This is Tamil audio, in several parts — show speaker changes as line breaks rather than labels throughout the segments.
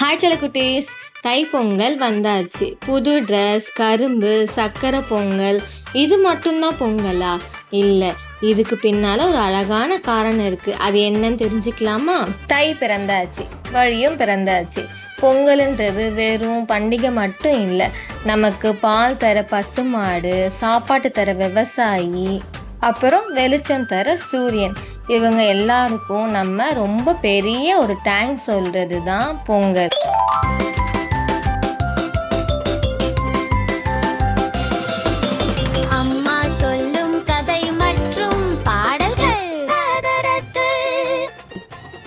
ஹாய் தை தைப்பொங்கல் வந்தாச்சு. புது ட்ரெஸ் கரும்பு சக்கரை பொங்கல். இது மட்டும்தான் பொங்கலா? இல்லை இதுக்கு பின்னால் ஒரு அழகான காரணம் இருக்குது அது என்னன்னு தெரிஞ்சுக்கலாமா? தை பிறந்தாச்சு. வழியும் பிறந்தாச்சு. பொங்கல்ன்றது வெறும் பண்டிகை மட்டும் இல்லை நமக்கு பால் தர பசுமாடு சாப்பாட்டு தர விவசாயி அப்புறம் வெளிச்சம் தர சூரியன். இவங்க எல்லாருக்கும் நம்ம ரொம்ப பெரிய ஒரு தேங்க்ஸ் சொல்றது தான் பொங்கல்.
அம்மா சொல்லும் கதை மற்றும் பாடல்கள்.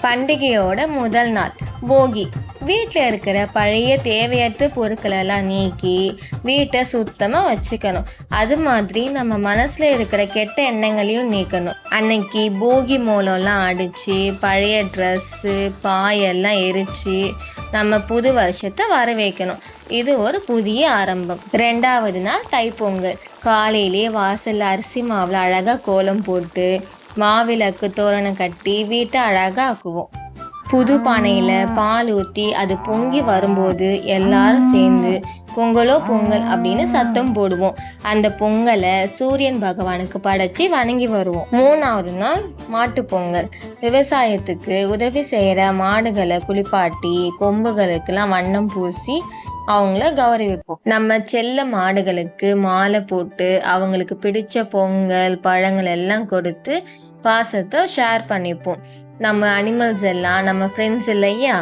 பண்டிகையோட முதல் நாள் போகி. வீட்டில் இருக்கிற பழைய தேவையற்ற பொருட்களெல்லாம் நீக்கி வீட்டை சுத்தமாக வச்சுக்கணும். அது மாதிரி நம்ம மனசில் இருக்கிற கெட்ட எண்ணங்களையும் நீக்கணும். அன்னைக்கு போகி மூலம்லாம் அடித்து பழைய ட்ரெஸ்ஸு பாயெல்லாம் எரித்து நம்ம புது வருஷத்தை வரவேற்கணும். இது ஒரு புதிய ஆரம்பம். ரெண்டாவது நாள் தைப்பொங்கல். காலையிலே வாசலில் அரிசி மாவில் அழகாக கோலம் போட்டு மாவிளக்கு தோரணம் கட்டி வீட்டை அழகாக ஆக்குவோம் புது பானையில் பால் ஊற்றி அது பொங்கி வரும்போது எல்லாரும் சேர்ந்து பொங்கலோ பொங்கல் அப்படின்னு சத்தம் போடுவோம். அந்த பொங்கலை சூரியன் பகவானுக்கு படைச்சி வணங்கி வருவோம். மூணாவது நாள் மாட்டு பொங்கல். விவசாயத்துக்கு உதவி செய்கிற மாடுகளை குளிப்பாட்டி கொம்புகளுக்கெல்லாம் வண்ணம் பூசி அவங்கள கௌரவிப்போம். நம்ம செல்ல மாடுகளுக்கு மாலை போட்டு அவங்களுக்கு பிடிச்ச பொங்கல் பழங்கள் எல்லாம் கொடுத்து பாசத்தை ஷேர் பண்ணிப்போம். நம்ம அனிமல்ஸ் எல்லாம் நம்ம ஃப்ரெண்ட்ஸ் இல்லையா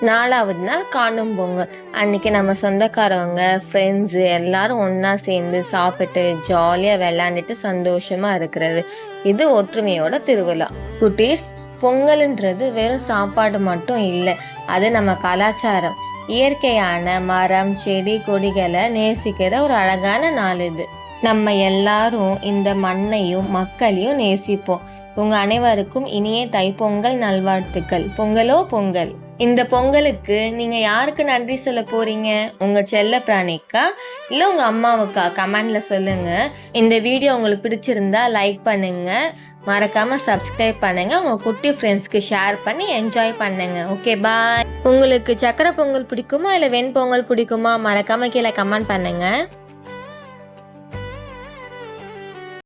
நாலாவது நாள் காணும் பொங்கல். அன்னைக்கு நம்ம சொந்தக்காரவங்க ஃப்ரெண்ட்ஸு எல்லாரும் ஒன்றா சேர்ந்து சாப்பிட்டு ஜாலியாக விளையாண்டுட்டு சந்தோஷமாக இருக்கிறது. இது ஒற்றுமையோட திருவிழா. குட்டீஸ் பொங்கல்ன்றது வெறும் சாப்பாடு மட்டும் இல்லை அது நம்ம கலாச்சாரம். இயற்கையான மரம் செடி கொடிகளை நேசிக்கிற ஒரு அழகான நாள் இது. நம்ம எல்லாரும் இந்த மண்ணையும் மக்களையும் நேசிப்போம். உங்க அனைவருக்கும் இனிய தைப்பொங்கல் நல்வாழ்த்துக்கள். பொங்கலோ பொங்கல். இந்த பொங்கலுக்கு நீங்க யாருக்கு நன்றி சொல்ல போறீங்க? உங்க செல்ல பிராணிக்கா? இல்ல உங்க அம்மாவுக்கா? கமெண்ட்ல சொல்லுங்க. இந்த வீடியோ உங்களுக்கு பிடிச்சிருந்தா லைக் பண்ணுங்க. மறக்காம சப்ஸ்கிரைப் பண்ணுங்க. உங்க குட்டி ஃப்ரெண்ட்ஸ்க்கு ஷேர் பண்ணி என்ஜாய் பண்ணுங்க. ஓகே பாய் உங்களுக்கு சக்கரை பொங்கல் பிடிக்குமா? இல்ல வெண்பொங்கல் பிடிக்குமா? மறக்காம கீழே கமெண்ட் பண்ணுங்க.